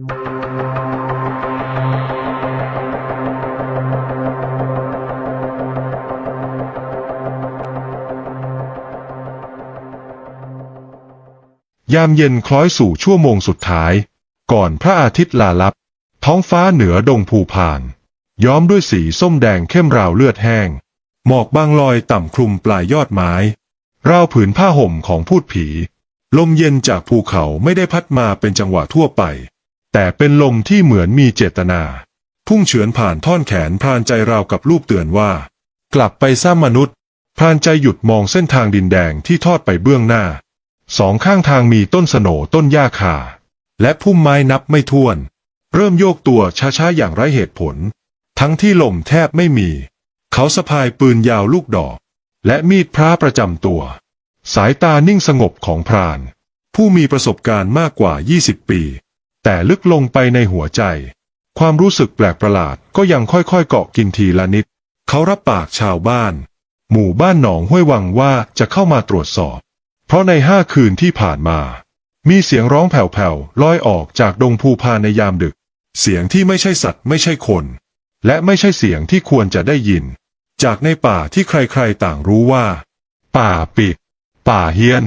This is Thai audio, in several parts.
ยามเย็นคล้อยสู่ชั่วโมงสุดท้าย ก่อนพระอาทิตย์ลาลับ ท้องฟ้าเหนือดงภูพาน ย้อมด้วยสีส้มแดงเข้มราวเลือดแห้ง หมอกบางลอยต่ำคลุมปลายยอดไม้ราวผืนผ้าห่มของพูดผี ลมเย็นจากภูเขาไม่ได้พัดมาเป็นจังหวะทั่วไป แต่เป็นลมที่เหมือนมีเจตนา พุ่งเฉือนผ่านท่อนแขนพรานใจราวกับรูปเตือนว่า กลับไปสร้างมนุษย์ พรานใจหยุดมองเส้นทางดินแดงที่ทอดไปเบื้องหน้า สองข้างทางมีต้นสโหนต้นหญ้าคา และพุ่มไม้นับไม่ถ้วน เริ่มโยกตัวช้าๆอย่างไร้เหตุผล ทั้งที่ลมแทบไม่มี เขาสะพายปืนยาวลูกดอก และมีดพระประจำตัว สายตานิ่งสงบของพราน ผู้มีประสบการณ์มากกว่า 20 ปี แต่ลึกลงไปในหัวใจ ความรู้สึกแปลกประหลาดก็ยังค่อยๆเกาะกินทีละนิด เขารับปากชาวบ้าน หมู่บ้านหนองห้วยวังว่าจะเข้ามาตรวจสอบ เพราะในห้าคืนที่ผ่านมา มีเสียงร้องแผ่วๆลอยออกจากดงภูพานในยามดึก เสียงที่ไม่ใช่สัตว์ไม่ใช่คน และไม่ใช่เสียงที่ควรจะได้ยิน จากในป่าที่ใครๆต่างรู้ว่า ป่าปิด ป่าเฮียน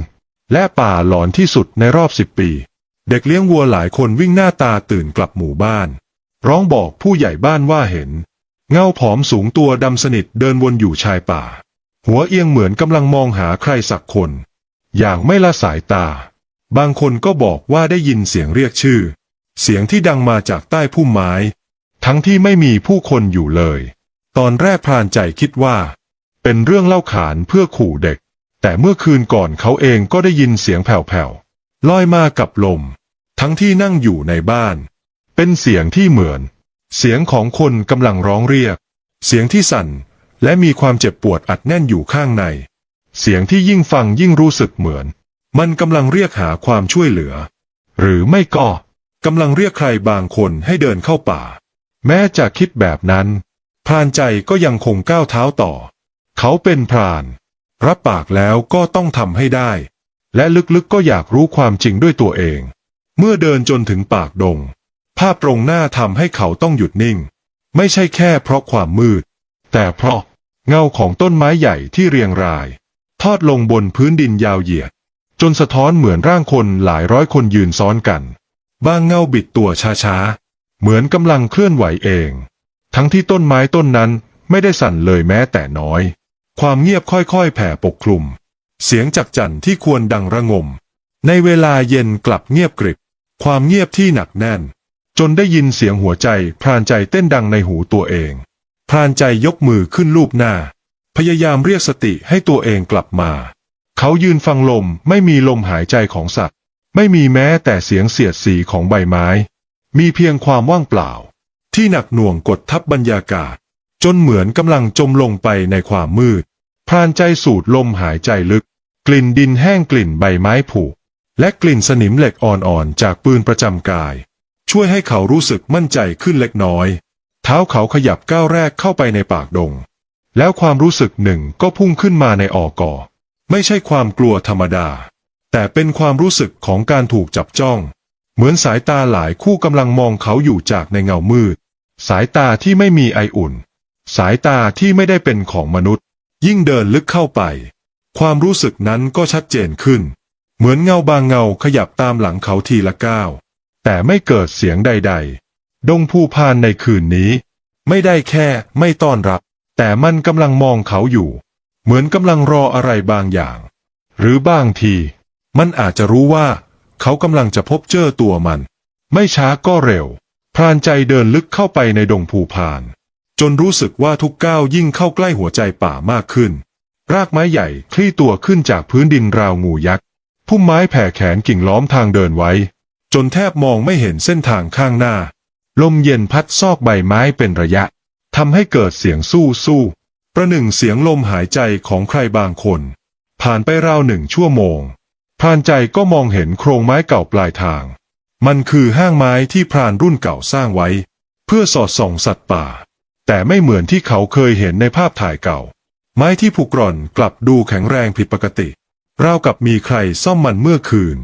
และป่าหลอนที่สุดในรอบสิบปี เด็กเลี้ยงวัวหลายคนวิ่งหน้าตาตื่นกลับหมู่บ้าน ร้องบอกผู้ใหญ่บ้านว่าเห็น เงาผอมสูงตัวดำสนิทเดินวนอยู่ชายป่า หัวเอียงเหมือนกำลังมองหาใครสักคน อย่างไม่ละสายตา บางคนก็บอกว่าได้ยินเสียงเรียกชื่อ เสียงที่ดังมาจากใต้พุ่มไม้ ทั้งที่ไม่มีผู้คนอยู่เลย ตอนแรกพรานใจคิดว่า เป็นเรื่องเล่าขานเพื่อขู่เด็ก แต่เมื่อคืนก่อนเขาเองก็ได้ยินเสียงแผ่วๆ ลอยมากับลม ทั้งที่นั่งอยู่ในบ้าน เป็นเสียงที่เหมือน เสียงของคนกำลังร้องเรียก เสียงที่สั่น และมีความเจ็บปวดอัดแน่นอยู่ข้างใน เสียงที่ยิ่งฟังยิ่งรู้สึกเหมือน มันกำลังเรียกหาความช่วยเหลือ หรือไม่ก็กำลังเรียกใครบางคนให้เดินเข้าป่า แม้จะคิดแบบนั้นพรานใจก็ยังคงก้าวเท้าต่อ เขาเป็นพราน รับปากแล้วก็ต้องทำให้ได้ และลึกๆก็อยากรู้ความจริงด้วยตัวเอง เมื่อเดินจนถึงปากดง ภาพตรงหน้าทำให้เขาต้องหยุดนิ่ง ไม่ใช่แค่เพราะความมืด แต่เพราะเงาของต้นไม้ใหญ่ที่เรียงราย ทอดลงบนพื้นดินยาวเหยียด จนสะท้อนเหมือนร่างคนหลายร้อยคนยืนซ้อนกัน บางเงาบิดตัวช้าๆ เหมือนกำลังเคลื่อนไหวเอง ทั้งที่ต้นไม้ต้นนั้นไม่ได้สั่นเลยแม้แต่น้อย ความเงียบค่อยๆ แผ่ปกคลุม เสียงจักจั่นที่ควรดังระงม ในเวลาเย็นกลับเงียบกริบ ความเงียบที่หนักแน่น จนได้ยินเสียงหัวใจพรานใจเต้นดังในหูตัวเองพรานใจยกมือขึ้นลูบหน้า พยายามเรียกสติให้ตัวเองกลับมา เขายืนฟังลมไม่มีลมหายใจของสัตว์ ไม่มีแม้แต่เสียงเสียดสีของใบไม้ มีเพียงความว่างเปล่า ที่หนักหน่วงกดทับบรรยากาศ จนเหมือนกำลังจมลงไปในความมืดพรานใจสูดลมหายใจลึก กลิ่นดินแห้งกลิ่นใบไม้ผุและกลิ่นสนิมเหล็กอ่อนๆจากปืนประจำกาย ช่วยให้เขารู้สึกมั่นใจขึ้นเล็กน้อย เท้าเขาขยับก้าวแรกเข้าไปในปากดง แล้วความรู้สึกหนึ่งก็พุ่งขึ้นมาในออกอไม่ใช่ความกลัวธรรมดา แต่เป็นความรู้สึกของการถูกจับจ้อง เหมือนสายตาหลายคู่กำลังมองเขาอยู่จากในเงามืด สายตาที่ไม่มีไออุ่น สายตาที่ไม่ได้เป็นของมนุษย์ ยิ่งเดินลึกเข้าไป ความรู้สึกนั้นก็ชัดเจนขึ้น เหมือนเงาบางเงาขยับตามหลังเขาทีละก้าว แต่ไม่เกิดเสียงใด ๆ ดงภูพานในคืนนี้ ไม่ได้แค่ไม่ต้อนรับ แต่มันกำลังมองเขาอยู่ เหมือนกำลังรออะไรบางอย่าง หรือบางที มันอาจจะรู้ว่า เขากำลังจะพบเจอตัวมัน ไม่ช้าก็เร็ว พรานใจเดินลึกเข้าไปในดงภูพาน จนรู้สึกว่าทุกก้าวยิ่งเข้าใกล้หัวใจป่ามากขึ้น รากไม้ใหญ่คลี่ตัวขึ้นจากพื้นดินราวงูยักษ์พุ่มไม้แผ่แขนกิ่งล้อมทางเดินไว้ จนแทบมองไม่เห็นเส้นทางข้างหน้า ลมเย็นพัดซอกใบไม้เป็นระยะทำให้เกิดเสียงสู้สู้ประหนึ่งเสียงลมหายใจของใครบางคน ผ่านไปราวหนึ่งชั่วโมงพรานใจก็มองเห็นโครงไม้เก่าปลายทาง มันคือห้างไม้ที่พรานรุ่นเก่าสร้างไว้ เพื่อสอดส่องสัตว์ป่า แต่ไม่เหมือนที่เขาเคยเห็นในภาพถ่ายเก่า ไม้ที่ผุกร่อนกลับดูแข็งแรงผิดปกติ ราวกับมีใครซ่อมมันเมื่อคืน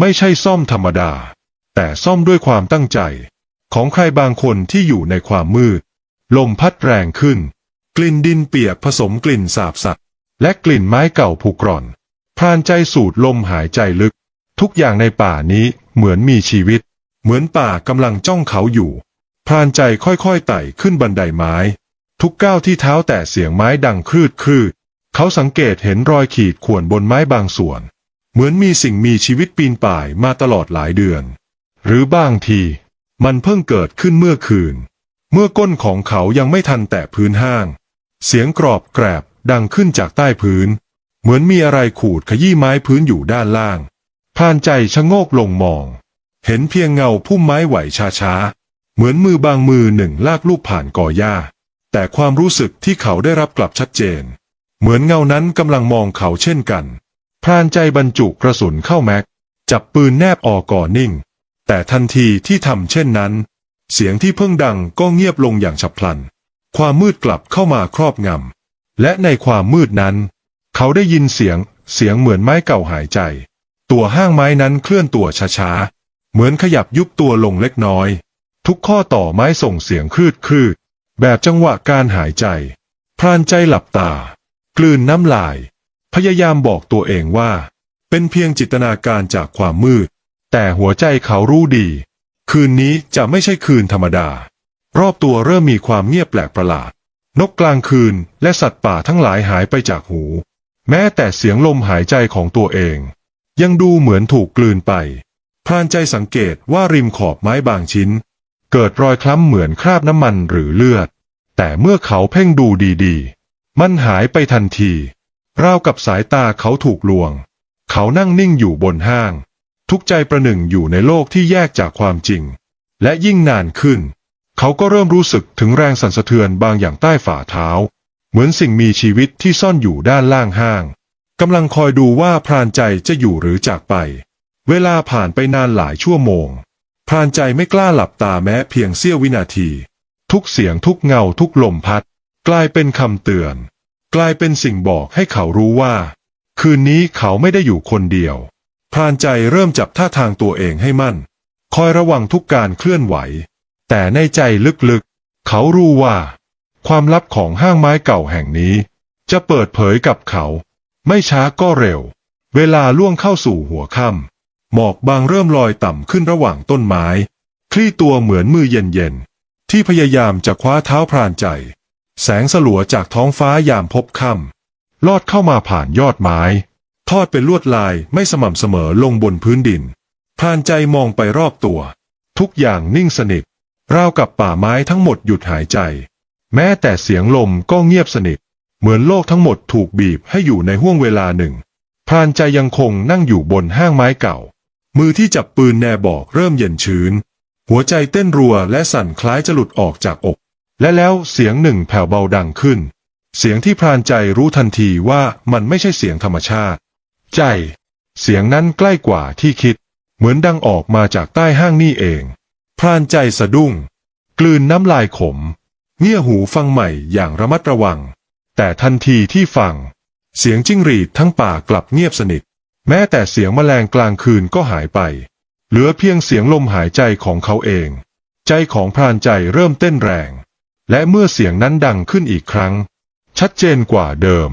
ไม่ใช่ซ่อมธรรมดา แต่ซ่อมด้วยความตั้งใจ ของใครบางคนที่อยู่ในความมืด ลมพัดแรงขึ้น กลิ่นดินเปียกผสมกลิ่นสาบสัตว์และกลิ่นไม้เก่าผุกร่อน พรานใจสูดลมหายใจลึก ทุกอย่างในป่านี้เหมือนมีชีวิต เหมือนป่ากำลังจ้องเขาอยู่ พรานใจค่อยๆไต่ขึ้นบันไดไม้ ทุกก้าวที่เท้าแต่เสียงไม้ดังครืดครืดเขาสังเกตเห็นรอยขีดข่วนบนไม้บางส่วน เหมือนมีสิ่งมีชีวิตปีนป่ายมาตลอดหลายเดือน หรือบางที มันเพิ่งเกิดขึ้นเมื่อคืน เมื่อก้นของเขายังไม่ทันแตะพื้นห้าง เสียงกรอบแกรบดังขึ้นจากใต้พื้น เหมือนมีอะไรขูดขยี้ไม้พื้นอยู่ด้านล่างพรานใจชะโงกลงมอง เห็นเพียงเงาพุ่มไม้ไหวช้าๆ เหมือนมือบางมือหนึ่งลากลูกผ่านกอหญ้า แต่ความรู้สึกที่เขาได้รับกลับชัดเจน เหมือนเงานั้นกำลังมองเขาเช่นกัน พรานใจบรรจุกระสุนเข้าแม็ก จับปืนแนบออกก่อนิ่ง แต่ทันทีที่ทำเช่นนั้น เสียงที่เพิ่งดังก็เงียบลงอย่างฉับพลัน ความมืดกลับเข้ามาครอบงำ และในความมืดนั้น เขาได้ยินเสียง เสียงเหมือนไม้เก่าหายใจ ตัวห้างไม้นั้นเคลื่อนตัวช้าๆ เหมือนขยับยุบตัวลงเล็กน้อย ทุกข้อต่อไม้ส่งเสียงครืดครืด แบบจังหวะการหายใจ พรานใจหลับตา กลืนน้ำลาย พยายามบอกตัวเองว่า เป็นเพียงจิตนาการจากความมืด แต่หัวใจเขารู้ดี คืนนี้จะไม่ใช่คืนธรรมดา รอบตัวเริ่มมีความเงียบแปลกประหลาด นกกลางคืนและสัตว์ป่าทั้งหลายหายไปจากหู แม้แต่เสียงลมหายใจของตัวเอง ยังดูเหมือนถูกกลืนไปพรานใจสังเกตว่าริมขอบไม้บางชิ้น เกิดรอยคล้ำเหมือนคราบน้ำมันหรือเลือด แต่เมื่อเขาเพ่งดูดีๆ มันหายไปทันที ราวกับสายตาเขาถูกลวง เขานั่งนิ่งอยู่บนห้าง ทุกใจประหนึ่งอยู่ในโลกที่แยกจากความจริง และยิ่งนานขึ้น เขาก็เริ่มรู้สึกถึงแรงสั่นสะเทือนบางอย่างใต้ฝ่าเท้า เหมือนสิ่งมีชีวิตที่ซ่อนอยู่ด้านล่างห้างกำลังคอยดูว่าพรานใจจะอยู่หรือจากไป เวลาผ่านไปนานหลายชั่วโมง พรานใจไม่กล้าหลับตาแม้เพียงเสี้ยววินาที ทุกเสียงทุกเงาทุกลมพัด กลายเป็นคำเตือน กลายเป็นสิ่งบอกให้เขารู้ว่า คืนนี้เขาไม่ได้อยู่คนเดียว พรานใจเริ่มจับท่าทางตัวเองให้มั่น คอยระวังทุกการเคลื่อนไหว แต่ในใจลึกๆ เขารู้ว่า ความลับของห้างไม้เก่าแห่งนี้ จะเปิดเผยกับเขา ไม่ช้าก็เร็ว เวลาล่วงเข้าสู่หัวค่ำ หมอกบางเริ่มลอยต่ำขึ้นระหว่างต้นไม้ คลี่ตัวเหมือนมือเย็นๆ ที่พยายามจะคว้าเท้าพรานใจ แสงสลัวจากท้องฟ้ายามพบค่ำลอดเข้ามาผ่านยอดไม้ ทอดเป็นลวดลายไม่สม่ำเสมอลงบนพื้นดินพรานใจมองไปรอบตัว ทุกอย่างนิ่งสนิทราวกับป่าไม้ทั้งหมดหยุดหายใจ แม้แต่เสียงลมก็เงียบสนิท เหมือนโลกทั้งหมดถูกบีบให้อยู่ในห้วงเวลาหนึ่งพรานใจยังคงนั่งอยู่บนห้างไม้เก่า มือที่จับปืนแนบอกเริ่มเย็นชื้น หัวใจเต้นรัวและสั่นคล้ายจะหลุดออกจากอก และแล้วเสียงหนึ่งแผ่วเบาดังขึ้น เสียงที่พรานใจรู้ทันทีว่ามันไม่ใช่เสียงธรรมชาติ ใจ เสียงนั้นใกล้กว่าที่คิด เหมือนดังออกมาจากใต้ห้างนี่เอง พรานใจสะดุ้ง กลืนน้ำลายขม เงี่ยหูฟังใหม่อย่างระมัดระวัง แต่ทันทีที่ฟัง เสียงจิ้งหรีดทั้งป่ากลับเงียบสนิท แม้แต่เสียงแมลงกลางคืนก็หายไป เหลือเพียงเสียงลมหายใจของเขาเอง ใจของพรานใจเริ่มเต้นแรง และเมื่อเสียงนั้นดังขึ้นอีกครั้ง ชัดเจนกว่าเดิม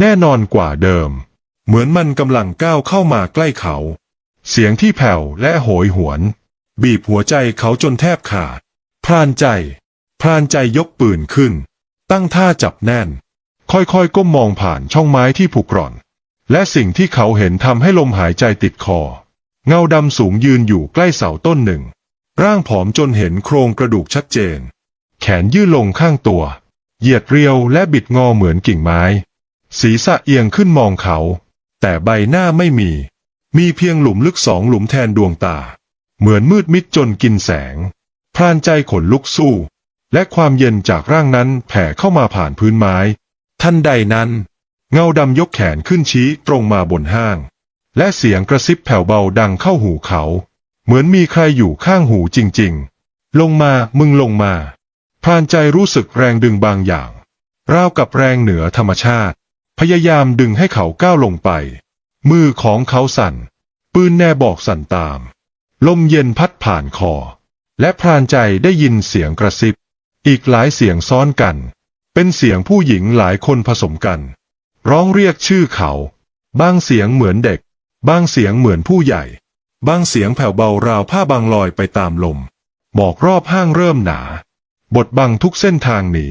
แน่นอนกว่าเดิม เหมือนมันกำลังก้าวเข้ามาใกล้เขา เสียงที่แผ่วและโหยหวน บีบหัวใจเขาจนแทบขาด พรานใจ พรานใจยกปืนขึ้น ตั้งท่าจับแน่น ค่อยๆก้มมองผ่านช่องไม้ที่ผุกร่อน และสิ่งที่เขาเห็นทำให้ลมหายใจติดคอ เงาดำสูงยืนอยู่ใกล้เสาต้นหนึ่ง ร่างผอมจนเห็นโครงกระดูกชัดเจน แขนยื่นลงข้างตัว เหยียดเรียวและบิดงอเหมือนกิ่งไม้ ศีรษะเอียงขึ้นมองเขา แต่ใบหน้าไม่มี มีเพียงหลุมลึกสองหลุมแทนดวงตา เหมือนมืดมิดจนกินแสง พรานใจขนลุกสู้ และความเย็นจากร่างนั้นแผ่เข้ามาผ่านพื้นไม้ ทันใดนั้น เงาดำยกแขนขึ้นชี้ตรงมาบนห้าง และเสียงกระซิบแผ่วเบาดังเข้าหูเขา เหมือนมีใครอยู่ข้างหูจริงๆ ลงมามึงลงมาพรานใจรู้สึกแรงดึงบางอย่าง ราวกับแรงเหนือธรรมชาติ พยายามดึงให้เขาก้าวลงไป มือของเขาสั่น ปืนแน่บอกสั่นตาม ลมเย็นพัดผ่านคอ และพรานใจได้ยินเสียงกระซิบ อีกหลายเสียงซ้อนกัน เป็นเสียงผู้หญิงหลายคนผสมกัน ร้องเรียกชื่อเขา บางเสียงเหมือนเด็ก บางเสียงเหมือนผู้ใหญ่ บางเสียงแผ่วเบาราวผ้าบางลอยไปตามลม หมอกรอบห้างเริ่มหนาบดบังทุกเส้นทางหนี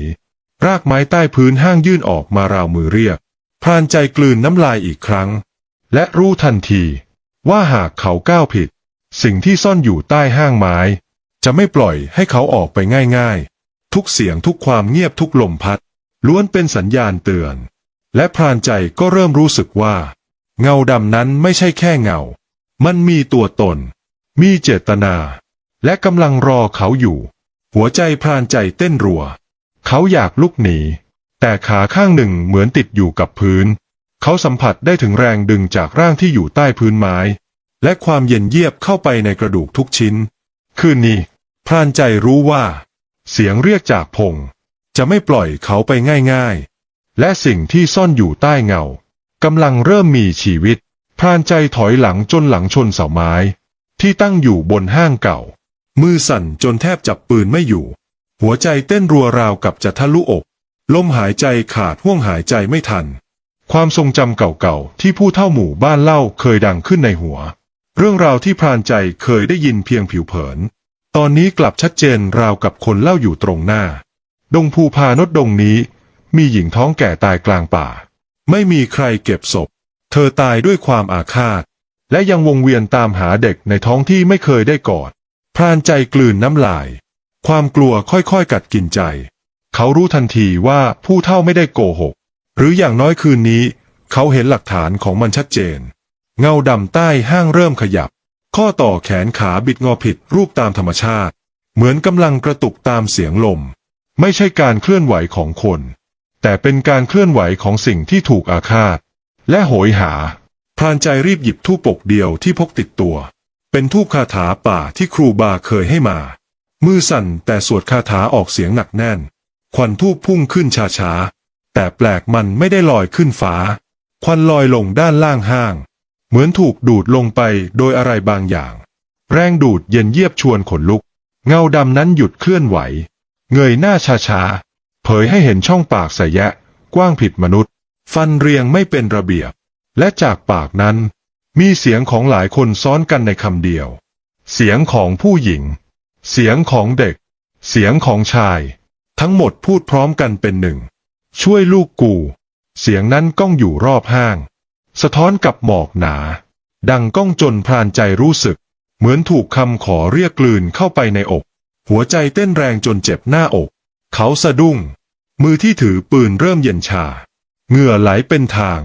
รากไม้ใต้พื้นห้างยื่นออกมาราวมือเรียก พรานใจกลืนน้ำลายอีกครั้ง และรู้ทันที ว่าหากเขาก้าวผิด สิ่งที่ซ่อนอยู่ใต้ห้างไม้ จะไม่ปล่อยให้เขาออกไปง่ายๆ ทุกเสียงทุกความเงียบทุกลมพัด ล้วนเป็นสัญญาณเตือน และพรานใจก็เริ่มรู้สึกว่า เงาดำนั้นไม่ใช่แค่เงา มันมีตัวตน มีเจตนา และกำลังรอเขาอยู่ หัวใจพรานใจเต้นรัว เขาอยากลุกหนี แต่ขาข้างหนึ่งเหมือนติดอยู่กับพื้น เขาสัมผัสได้ถึงแรงดึงจากร่างที่อยู่ใต้พื้นไม้ และความเย็นเยียบเข้าไปในกระดูกทุกชิ้น คืนนี้ พรานใจรู้ว่า เสียงเรียกจากพง จะไม่ปล่อยเขาไปง่ายๆ และสิ่งที่ซ่อนอยู่ใต้เงากำลังเริ่มมีชีวิต พรานใจถอยหลังจนหลังชนเสาไม้ ที่ตั้งอยู่บนห้างเก่า มือสั่นจนแทบจับปืนไม่อยู่ หัวใจเต้นรัวราวกับจะทะลุอก ลมหายใจขาดห่วงหายใจไม่ทัน ความทรงจำเก่าๆที่ผู้เท่าหมู่บ้านเล่าเคยดังขึ้นในหัว เรื่องราวที่พรานใจเคยได้ยินเพียงผิวเผิน ตอนนี้กลับชัดเจนราวกับคนเล่าอยู่ตรงหน้า ดงภูพานดดงนี้ มีหญิงท้องแก่ตายกลางป่า ไม่มีใครเก็บศพ เธอตายด้วยความอาฆาต และยังวงเวียนตามหาเด็กในท้องที่ไม่เคยได้กอด พรานใจกลืนน้ำลาย ความกลัวค่อยๆกัดกินใจ เขารู้ทันทีว่าผู้เท่าไม่ได้โกหก หรืออย่างน้อยคืนนี้ เขาเห็นหลักฐานของมันชัดเจน เงาดำใต้ห้างเริ่มขยับ ข้อต่อแขนขาบิดงอผิดรูปตามธรรมชาติ เหมือนกำลังกระตุกตามเสียงลม ไม่ใช่การเคลื่อนไหวของคน แต่เป็นการเคลื่อนไหวของสิ่งที่ถูกอาฆาต และโหยหา พรานใจรีบหยิบทูปปกเดียวที่พกติดตัว เป็นทูปคาถาป่าที่ครูบาเคยให้มา มือสั่นแต่สวดคาถาออกเสียงหนักแน่น ควันทูปพุ่งขึ้นช้าๆ แต่แปลกมันไม่ได้ลอยขึ้นฟ้า ควันลอยลงด้านล่างห้าง เหมือนถูกดูดลงไปโดยอะไรบางอย่าง แรงดูดเย็นเยียบชวนขนลุก เงาดำนั้นหยุดเคลื่อนไหว เงยหน้าช้าๆ เผยให้เห็นช่องปากใสแยะ กว้างผิดมนุษย์ ฟันเรียงไม่เป็นระเบียบ และจากปากนั้น มีเสียงของหลายคนซ้อนกันในคำเดียว เสียงของผู้หญิง เสียงของเด็ก เสียงของชาย ทั้งหมดพูดพร้อมกันเป็นหนึ่ง ช่วยลูกกู เสียงนั้นก้องอยู่รอบห้าง สะท้อนกับหมอกหนา ดังก้องจนพรานใจรู้สึก เหมือนถูกคำขอเรียกกลืนเข้าไปในอก หัวใจเต้นแรงจนเจ็บหน้าอก เขาสะดุ้ง มือที่ถือปืนเริ่มเย็นชา เหงื่อไหลเป็นทาง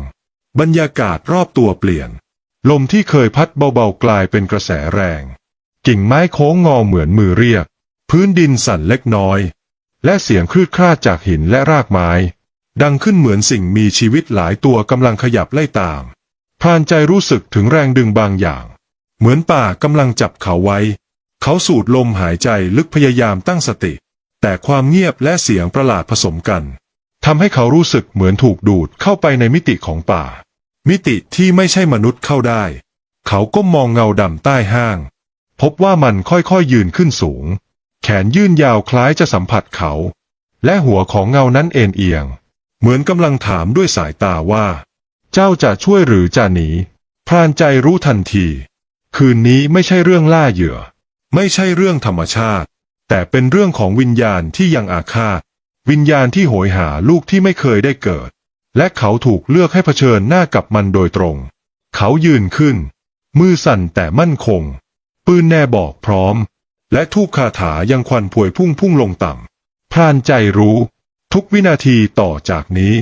บรรยากาศรอบตัวเปลี่ยน ลมที่เคยพัดเบาๆกลายเป็นกระแสแรง กิ่งไม้โค้งงอเหมือนมือเรียก พื้นดินสั่นเล็กน้อย และเสียงคลืดคลาดจากหินและรากไม้ ดังขึ้นเหมือนสิ่งมีชีวิตหลายตัวกำลังขยับไล่ตามพรานใจรู้สึกถึงแรงดึงบางอย่าง เหมือนป่ากำลังจับเขาไว้ เขาสูดลมหายใจลึกพยายามตั้งสติ แต่ความเงียบและเสียงประหลาดผสมกันทำให้เขารู้สึกเหมือนถูกดูดเข้าไปในมิติของป่า มิติที่ไม่ใช่มนุษย์เข้าได้ เขาก้มมองเงาดำใต้ห้าง พบว่ามันค่อยๆยืนขึ้นสูง แขนยื่นยาวคล้ายจะสัมผัสเขา และหัวของเงานั้นเอ็นเอียง เหมือนกำลังถามด้วยสายตาว่า เจ้าจะช่วยหรือจะหนีพรานใจรู้ทันที คืนนี้ไม่ใช่เรื่องล่าเหยื่อ ไม่ใช่เรื่องธรรมชาติ แต่เป็นเรื่องของวิญญาณที่ยังอาฆาต วิญญาณที่โหยหาลูกที่ไม่เคยได้เกิด และเขาถูกเลือกให้เผชิญหน้ากับมันโดยตรง เขายืนขึ้น มือสั่นแต่มั่นคง ปืนแน่บอกพร้อม และทูบคาถายังควันพวยพุ่งพุ่งลงต่ำพรานใจรู้ ทุกวินาทีต่อจากนี้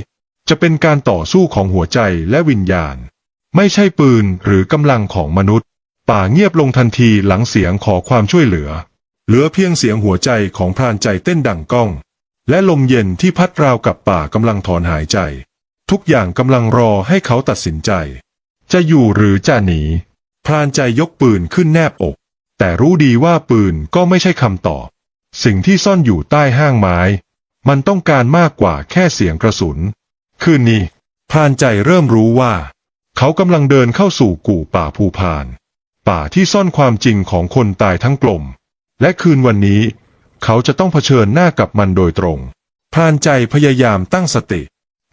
จะเป็นการต่อสู้ของหัวใจและวิญญาณ ไม่ใช่ปืนหรือกำลังของมนุษย์ ป่าเงียบลงทันทีหลังเสียงขอความช่วยเหลือ เหลือเพียงเสียงหัวใจของพรานใจเต้นดังก้อง และลมเย็นที่พัดราวกับป่ากำลังถอนหายใจ ทุกอย่างกำลังรอให้เขาตัดสินใจ จะอยู่หรือจะหนี พรานใจยกปืนขึ้นแนบอก แต่รู้ดีว่าปืนก็ไม่ใช่คำตอบ สิ่งที่ซ่อนอยู่ใต้ห้างไม้ มันต้องการมากกว่าแค่เสียงกระสุน คืนนี้ พรานใจเริ่มรู้ว่า เขากำลังเดินเข้าสู่กู่ป่าภูพาน ป่าที่ซ่อนความจริงของคนตายทั้งกลม และคืนวันนี้ เขาจะต้องเผชิญหน้ากับมันโดยตรงพรานใจพยายามตั้งสติ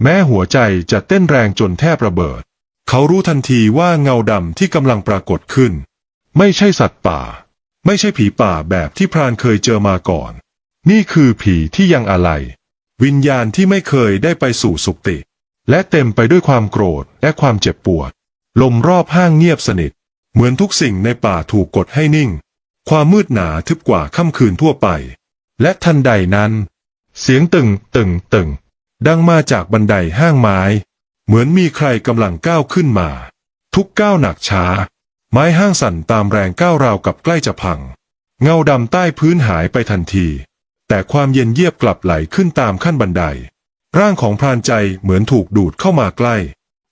แม้หัวใจจะเต้นแรงจนแทบระเบิด เขารู้ทันทีว่าเงาดำที่กำลังปรากฏขึ้น ไม่ใช่สัตว์ป่า ไม่ใช่ผีป่าแบบที่พรานเคยเจอมาก่อน นี่คือผีที่ยังอะไร วิญญาณที่ไม่เคยได้ไปสู่สุคติ และเต็มไปด้วยความโกรธและความเจ็บปวด ลมรอบห้างเงียบสนิท เหมือนทุกสิ่งในป่าถูกกดให้นิ่ง ความมืดหนาทึบกว่าค่ำคืนทั่วไป และทันใดนั้น เสียงตึงตึงตึง ดังมาจากบันไดห้างไม้ เหมือนมีใครกำลังก้าวขึ้นมา ทุกก้าวหนักช้า ไม้ห้างสั่นตามแรงก้าวราวกับใกล้จะพัง เงาดำใต้พื้นหายไปทันที แต่ความเย็นเยียบกลับไหลขึ้นตามขั้นบันได ร่างของพรานใจเหมือนถูกดูดเข้ามาใกล้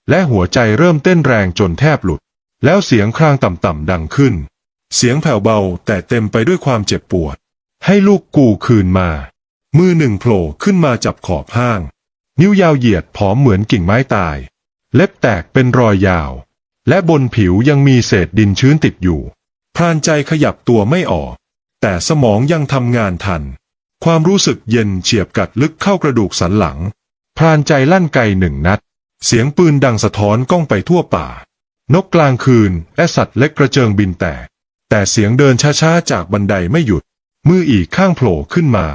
และหัวใจเริ่มเต้นแรงจนแทบหลุด แล้วเสียงครางต่ำๆดังขึ้น เสียงแผ่วเบาแต่เต็มไปด้วยความเจ็บปวด ให้ลูกกูคืนมา มือหนึ่งโผล่ขึ้นมาจับขอบห้าง นิ้วยาวเหยียดผอมเหมือนกิ่งไม้ตาย เล็บแตกเป็นรอยยาว และบนผิวยังมีเศษดินชื้นติดอยู่ พรานใจขยับตัวไม่ออก แต่สมองยังทำงานทัน ความรู้สึกเย็นเฉียบกัดลึกเข้ากระดูกสันหลัง พรานใจลั่นไกหนึ่งนัด เสียงปืนดังสะท้อนก้องไปทั่วป่า นกกลางคืนและสัตว์เล็กกระเจิงบินแตก แต่เสียงเดินช้าๆจากบันไดไม่หยุด มืออีกข้างโผล่ขึ้นมา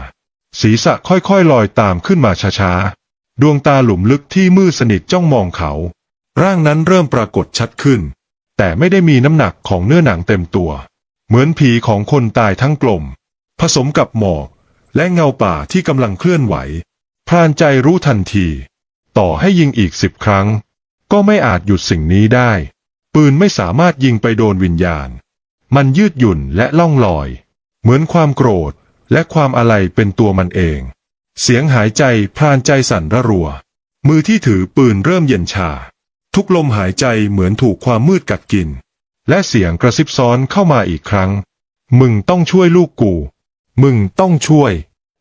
ศีรษะค่อยๆลอยตามขึ้นมาช้าๆ ดวงตาหลุมลึกที่มืดสนิทจ้องมองเขา ร่างนั้นเริ่มปรากฏชัดขึ้น แต่ไม่ได้มีน้ำหนักของเนื้อหนังเต็มตัว เหมือนผีของคนตายทั้งกลม ผสมกับหมอกและเงาป่าที่กำลังเคลื่อนไหว พรานใจรู้ทันที ต่อให้ยิงอีกสิบครั้ง ก็ไม่อาจหยุดสิ่งนี้ได้ ปืนไม่สามารถยิงไปโดนวิญญาณ มันยืดหยุ่นและล่องลอย เหมือนความโกรธและความอะไรเป็นตัวมันเอง เสียงหายใจพรานใจสั่นระรัว มือที่ถือปืนเริ่มเย็นชา ทุกลมหายใจเหมือนถูกความมืดกัดกิน และเสียงกระซิบซ้อนเข้ามาอีกครั้ง มึงต้องช่วยลูกกู มึงต้องช่วย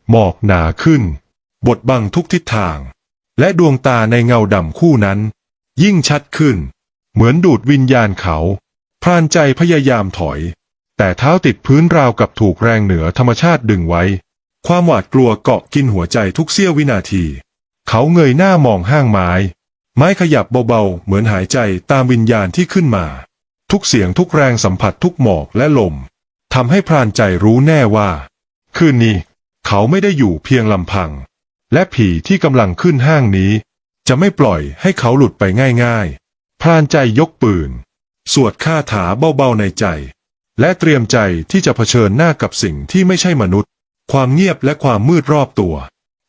หมอกหนาขึ้นบดบังทุกทิศทาง และดวงตาในเงาดำคู่นั้น ยิ่งชัดขึ้น เหมือนดูดวิญญาณเขา พรานใจพยายามถอย แต่เท้าติดพื้นราวกับถูกแรงเหนือธรรมชาติดึงไว้ ความหวาดกลัวเกาะกินหัวใจทุกเสี้ยววินาที เขาเงยหน้ามองห้างไม้ ไม้ขยับเบาๆ เหมือนหายใจตามวิญญาณที่ขึ้นมา ทุกเสียงทุกแรงสัมผัสทุกหมอกและลมทำให้พรานใจรู้แน่ว่า คืนนี้ เขาไม่ได้อยู่เพียงลำพัง และผีที่กำลังขึ้นห้างนี้ จะไม่ปล่อยให้เขาหลุดไปง่ายๆ พรานใจยกปืน สวดคาถาเบาๆในใจ และเตรียมใจที่จะเผชิญหน้ากับสิ่งที่ไม่ใช่มนุษย์ ความเงียบและความมืดรอบตัว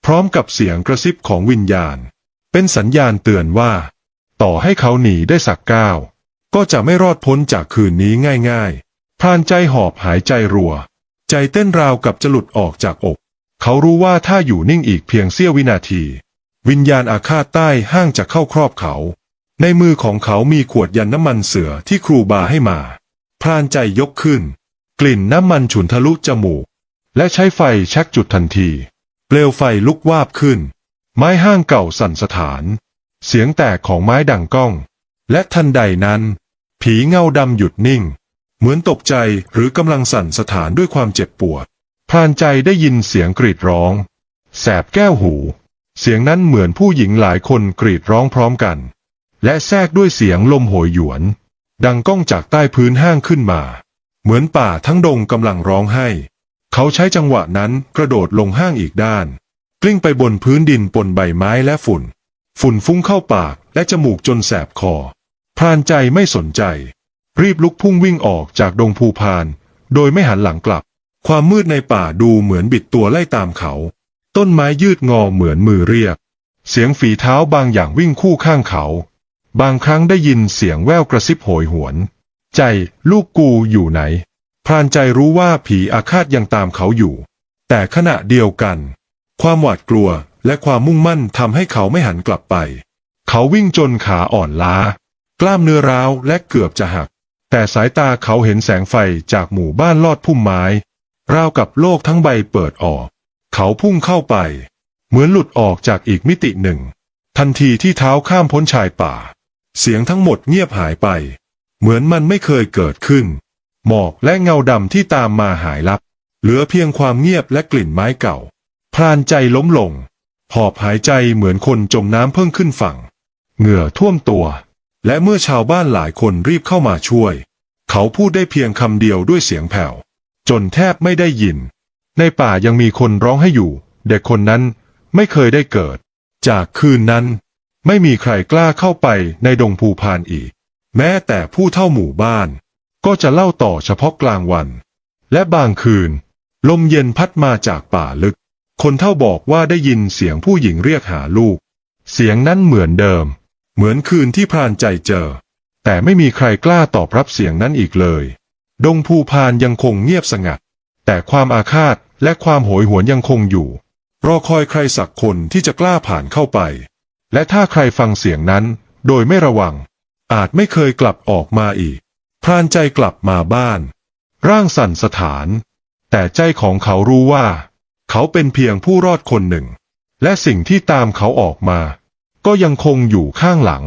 พร้อมกับเสียงกระซิบของวิญญาณ เป็นสัญญาณเตือนว่า ต่อให้เขาหนีได้สักก้าว ก็จะไม่รอดพ้นจากคืนนี้ง่ายๆพรานใจหอบหายใจรัว ใจเต้นราวกับจะหลุดออกจากอก เขารู้ว่าถ้าอยู่นิ่งอีกเพียงเสี้ยววินาที วิญญาณอาฆาตใต้ห้างจะเข้าครอบเขา ในมือของเขามีขวดยันน้ำมันเสือที่ครูบาให้มา พรานใจยกขึ้น กลิ่นน้ำมันฉุนทะลุจมูก และใช้ไฟชักจุดทันที เปลวไฟลุกวาบขึ้น ไม้ห้างเก่าสั่นสถาน เสียงแตกของไม้ดังก้อง และทันใดนั้น ผีเงาดำหยุดนิ่ง เหมือนตกใจหรือกำลังสั่นสถานด้วยความเจ็บปวด พรานใจได้ยินเสียงกรีดร้อง แสบแก้วหู เสียงนั้นเหมือนผู้หญิงหลายคนกรีดร้องพร้อมกัน และแทรกด้วยเสียงลมโหยหยวน ดังก้องจากใต้พื้นห้างขึ้นมา เหมือนป่าทั้งดงกำลังร้องไห้ เขาใช้จังหวะนั้นกระโดดลงห้างอีกด้าน กลิ้งไปบนพื้นดินปนใบไม้และฝุ่น ฝุ่นฟุ้งเข้าปากและจมูกจนแสบคอ พรานใจไม่สนใจ รีบลุกพุ่งวิ่งออกจากดงภูพาน โดยไม่หันหลังกลับ ความมืดในป่าดูเหมือนบิดตัวไล่ตามเขา ต้นไม้ยืดงอเหมือนมือเรียก เสียงฝีเท้าบางอย่างวิ่งคู่ข้างเขา บางครั้งได้ยินเสียงแว่วกระซิบโหยหวน ใจลูกกูอยู่ไหน พรานใจรู้ว่าผีอาฆาตยังตามเขาอยู่ แต่ขณะเดียวกัน ความหวาดกลัวและความมุ่งมั่นทำให้เขาไม่หันกลับไป เขาวิ่งจนขาอ่อนล้า กล้ามเนื้อร้าวและเกือบจะหัก แต่สายตาเขาเห็นแสงไฟจากหมู่บ้านลอดพุ่มไม้ ราวกับโลกทั้งใบเปิดออก เขาพุ่งเข้าไป เหมือนหลุดออกจากอีกมิติหนึ่ง ทันทีที่เท้าข้ามพ้นชายป่า เสียงทั้งหมดเงียบหายไป เหมือนมันไม่เคยเกิดขึ้น หมอกและเงาดำที่ตามมาหายลับ เหลือเพียงความเงียบและกลิ่นไม้เก่า พรานใจล้มลง หอบหายใจเหมือนคนจมน้ำเพิ่งขึ้นฝั่ง เหงื่อท่วมตัว และเมื่อชาวบ้านหลายคนรีบเข้ามาช่วย เขาพูดได้เพียงคำเดียวด้วยเสียงแผ่ว จนแทบไม่ได้ยิน ในป่ายังมีคนร้องให้อยู่ เด็กคนนั้นไม่เคยได้เกิด จากคืนนั้น ไม่มีใครกล้าเข้าไปในดงภูพานอีก แม้แต่ผู้เท่าหมู่บ้าน ก็จะเล่าต่อเฉพาะกลางวัน และบางคืน ลมเย็นพัดมาจากป่าลึก คนเท่าบอกว่าได้ยินเสียงผู้หญิงเรียกหาลูก เสียงนั้นเหมือนเดิม เหมือนคืนที่พรานใจเจอ แต่ไม่มีใครกล้าตอบรับเสียงนั้นอีกเลย ดงภูพานยังคงเงียบสงัด แต่ความอาฆาตและความโหยหวนยังคงอยู่ รอคอยใครสักคนที่จะกล้าผ่านเข้าไป และถ้าใครฟังเสียงนั้น โดยไม่ระวัง อาจไม่เคยกลับออกมาอีก พรานใจกลับมาบ้าน ร่างสั่นสถาน แต่ใจของเขารู้ว่า เขาเป็นเพียงผู้รอดคนหนึ่ง และสิ่งที่ตามเขาออกมา ก็ยังคงอยู่ข้างหลัง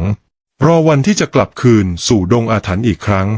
รอวันที่จะกลับคืนสู่ดงอาถรรพ์อีกครั้ง